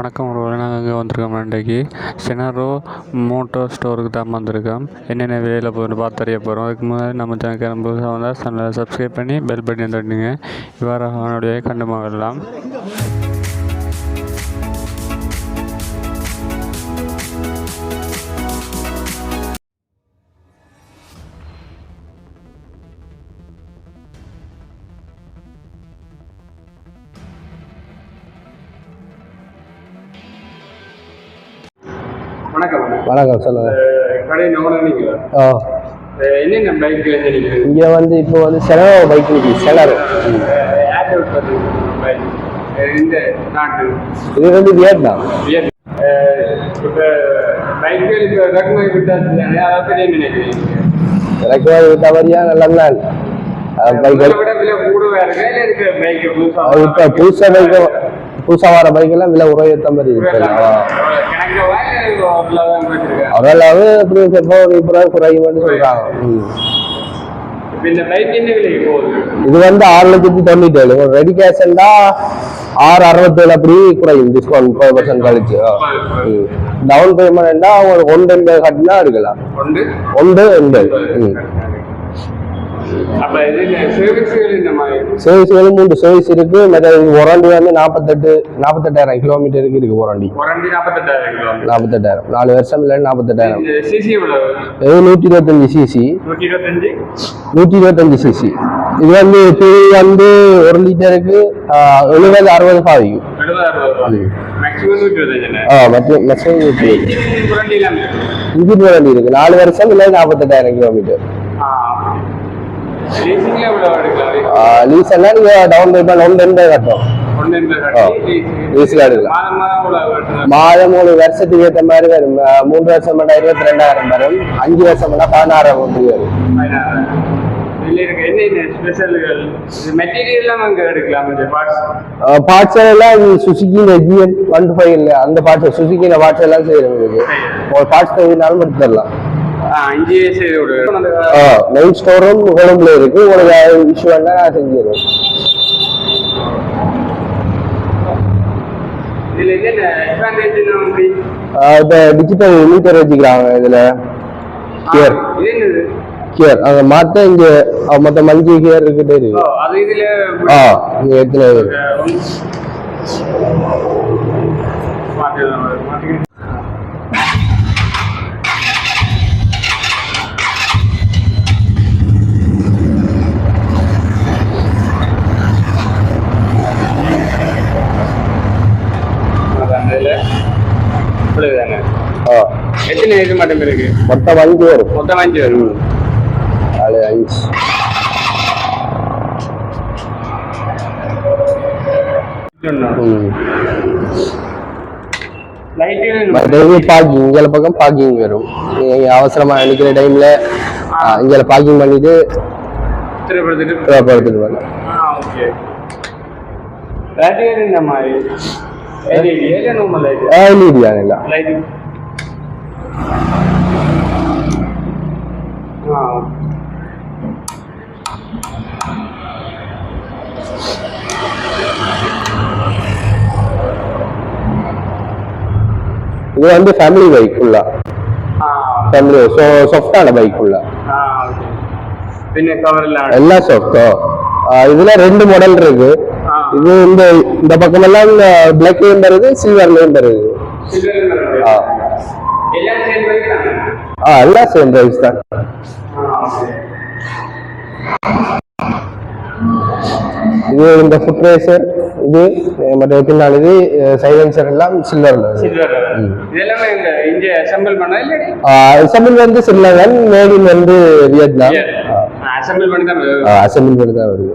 வணக்கம் ஒரு நாங்கள் அங்கே வந்திருக்கோம் இன்றைக்கு. சினாரோ மோட்டோ ஸ்டோருக்கு தான் வந்திருக்கோம். என்னென்ன விலையில் போகுதுன்னு பார்த்து அறிய போகிறோம் அதுக்கு முன்னாடி நம்ம சேனல் புதுசாக வந்தால் சேனலை சப்ஸ்கிரைப் பண்ணி பெல் பட்டன் தட்டுங்க இவ்வாறு அவனுடைய கண்டு மகிழலாம் வணக்கம். வணக்கம் சொல்லுங்க. ஓ என்னென்ன பைக் இங்கே வந்து இப்போ வந்து செலவு பைக் நிற்கி செலவு இந்த நாட்டு? இது வந்து வியட்நாம். வியட் இப்போ பைக்குகள் இப்போ இறக்குமதி விட்டாச்சு அதை பற்றி நினைக்கிறீங்க? இறக்குமதி தவறியா நல்ல நாள் பைக் இருக்கா? இல்லை இருக்கிற பைக் வர பைக்கெல்லாம் விலை உருவாயத்தான் வருது கணக்கில் வாங்க அவ்வளோதான் போயிட்டுருக்கேன் அவரெல்லாம் அப்படி எப்போ இப்போ ரூபாய் குறையும்னு சொல்கிறாங்க ம். இப்போ இந்த பைக் என்ன விலைக்கு போகுது? இது வந்து ஆறு லட்சத்தி தொண்ணூற்றி ஏழு ரெடி கேஷ்ண்டா ஆறு அறுபத்தேழு அப்படி குறையும். டிஸ்கவுண்ட் முப்பது பர்சன்ட் கழிச்சு. டவுன் பேமெண்ட்டா உங்களுக்கு ஒன்று எண்பது கட்டினா எடுக்கலாம். ஒன்று? எண்பது ம் அப்போ இது சர்வீஸுகள் இந்த மாதிரி சர்வீஸ்களும் மூன்று சர்வீஸ் இருக்கு. மற்ற வாரண்டி வந்து நாற்பத்தெட்டு நாற்பத்தெட்டாயிரம் கிலோமீட்டருக்கு இருக்கு குறைஞ்சி நாற்பத்தெட்டாயிரம் நாலு வருஷம் இல்லை நாற்பத்தெட்டாயிரம் நூற்றி இருபத்தஞ்சு சிசி. நூற்றி இருபத்தஞ்சு சிசி. இது வந்து டீ வந்து ஒரு லிட்டருக்கு எழுபது அறுபது ரூபா. மேக்ஸிமம் நூற்றி இருக்கு. இன்ஜின் வாரண்டி இருக்கு. நாலு வருஷம் இல்லை நாற்பத்தெட்டாயிரம் கிலோமீட்டர் லீஸ் எல்லாம் நீங்கள் டவுன் பேமெண்ட் லீஸ்ல எடுக்கலாம் மாதம் மூணு வருஷத்துக்கு ஏற்ற மாதிரி வரும். மூன்று வருஷம் இருபத்தி ரெண்டாயிரம் வரும். அஞ்சு வருஷம் பதினாறாயிரம் வரும் பார்ட்ஸ் எல்லாம் சுசுக்கியில் ஜிஎன் ஒன் ஃபைவ் அந்த பார்ட்ஸ் சுசுக்கியில் பார்ட்ஸ் எல்லாம் செய்யறோம் உங்களுக்கு பார்ட்ஸ் தேவைனாலும் எடுத்து மெயின் ஸ்டோரும் கொழும்புல இருக்கு. உங்களுக்கு இஷ்யூ வேணா அப்படி இப்போ டிஜிட்டல் மீட்டர் வச்சுக்கிறாங்க இதுல. கியர் கியர் அங்கே மாற்ற இங்க மொத்தம் அஞ்சு கியர் இருக்கிட்டே ஓ இருக்கு அது இதுல ஆ இங்க எத்தனை எத்தனை இது மட்டும் இருக்கு. மொத்தம் அஞ்சு வரும். மொத்தம் அஞ்சு வரும். நாலு அஞ்சு. பார்க்கிங் பக்கம் பார்க்கிங் வரும். அவசரமா நினைக்கிற டைம்ல இங்கே பார்க்கிங் பண்ணிட்டு வரலாம் இந்த மாதிரி இது வந்து ஃபேமிலி பைக் ஃபுல்லா ஃபேமிலி ஸோ சாஃப்டான பைக் ஃபுல்லா எல்லாம் எல்லாம் சாஃப்டோ இதுல ரெண்டு மாடல் இருக்கு. இது இந்த இந்த பக்கம் எல்லாம் பிளாக்லயும் வருது சில்வர்லயும் சில்லறை ஆ. எல்லாம் சேம் பிரைஸ் தான்? இது இந்த ஃபுட் ரேசர் இது மற்ற பின்னால் இது சைலன்சர் எல்லாம் சில்வர்ல. இதெல்லாமே இங்க அசெம்பிள் பண்ணா இல்லாடி அசம்பிள் வந்து ஸ்ரீலங்கன் மேடின் வந்து வியட்நாம். அசெம்பிள் பண்ணி தான் அசம்பிள் பண்ணி தான் வருது.